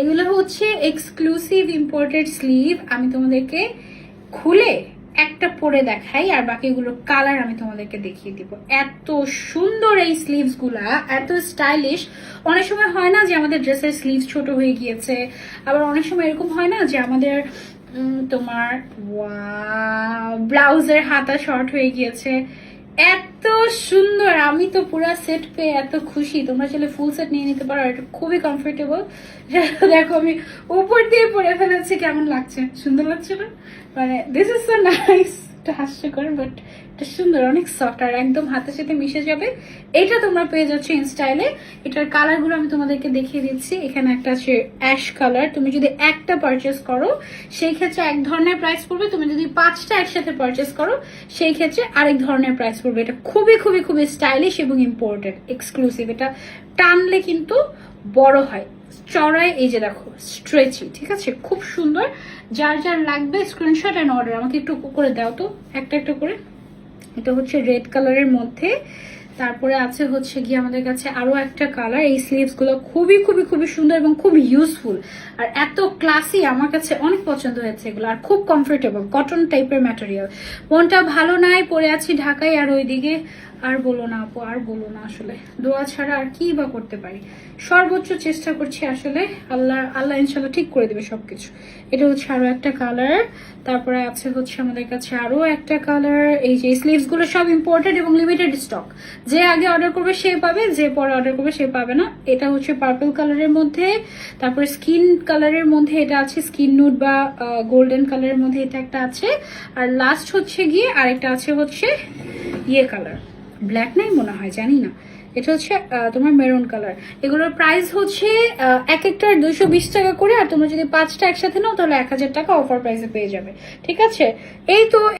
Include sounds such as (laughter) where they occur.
এগুলো হচ্ছে exclusive imported sleeve আমি তোমাদেরকে খুলে একটা পরে দেখাই, আর বাকিগুলো কালার আমি তোমাদেরকে দেখিয়ে দিব। এত সুন্দর এই স্লিভসগুলা, এত স্টাইলিশ অনেক সময় হয় না যে আমাদের ড্রেসের স্লিভ ছোট হয়ে গিয়েছে। আবার অনেক সময় এরকম হয় না যে আমাদের তোমার ব্লাউজের হাতা শর্ট হয়ে গিয়েছে। এত সুন্দর, আমি তো পুরো সেট পেয়ে এত খুশি। তোমরা চাইলে ফুল সেট নিয়ে নিতে পারো, এটা খুবই কমফোর্টেবল (laughs) দেখো আমি উপর দিয়ে পরে ফেলেছি, কেমন লাগছে? সুন্দর লাগছে না? মানে দিস ইজ সো নাইস এটা হাস্যকর বাট এটা সুন্দর, অনেক সফট আর একদম হাতের সাথে মিশে যাবে। এটা তোমরা পেয়ে যাচ্ছ ইন স্টাইলে এটার কালারগুলো আমি তোমাদেরকে দেখিয়ে দিচ্ছি। এখানে একটা আছে অ্যাশ কালার তুমি যদি একটা পারচেস করো, সেই ক্ষেত্রে এক ধরনের প্রাইস পড়বে। তুমি যদি পাঁচটা একসাথে পারচেস করো, সেই ক্ষেত্রে আরেক ধরনের প্রাইস পড়বে। এটা খুবই খুবই খুবই স্টাইলিশ এবং ইম্পর্টেন্ট এক্সক্লুসিভ এটা টানলে কিন্তু বড় হয়। চড়ায় এই যে দেখো স্ট্রেচি ঠিক আছে? খুব সুন্দর। যার যার লাগবে স্ক্রিনশট অ্যান্ড অর্ডার আমাকে একটু করে দাও তো। একটা একটা করে। এটা হচ্ছে রেড কালারের মধ্যে তারপরে আছে হচ্ছে গিয়ে আমাদের কাছে আরও একটা কালার এই স্লিভসগুলো খুবই খুবই খুবই সুন্দর এবং খুব ইউজফুল আর এত ক্লাসি আমার কাছে অনেক পছন্দ হয়েছে এগুলো, আর খুব কমফোর্টেবল কটন টাইপের ম্যাটেরিয়াল মনটা ভালো নাই পরে আছি ঢাকায় আর ওইদিকে। আর বলো না আপু, আর বলো না আসলে। দোয়া ছাড়া আর কি বা করতে পারি? সর্বোচ্চ চেষ্টা করছি আসলে আল্লাহ আল্লাহ ইনশাল্লাহ ঠিক করে দেবে সবকিছু। এটা হচ্ছে আরও একটা কালার তারপরে আছে হচ্ছে আমাদের কাছে আরও একটা কালার এই যে স্লিভসগুলো সব ইম্পোর্টেড এবং লিমিটেড স্টক যে আগে অর্ডার করবে সে পাবে, যে পরে অর্ডার করবে সে পাবে না। এটা হচ্ছে পার্পল কালারের মধ্যে। তারপরে স্কিন কালারের মধ্যে এটা আছে স্কিন নুট বা গোল্ডেন কালারের মধ্যে এটা একটা আছে। আর লাস্ট হচ্ছে গিয়ে আরেকটা আছে হচ্ছে ইয়ে কালার ব্ল্যাক নাই মনে হয়, জানি না। এটা হচ্ছে তোমার মেরুন কালার এগুলোর প্রাইস হচ্ছে এক একটার দুইশো বিশ টাকা করে, আর তোমরা যদি পাঁচটা একসাথে নাও, তাহলে এক হাজার টাকা অফার প্রাইসে পেয়ে যাবে। ঠিক আছে? এই তো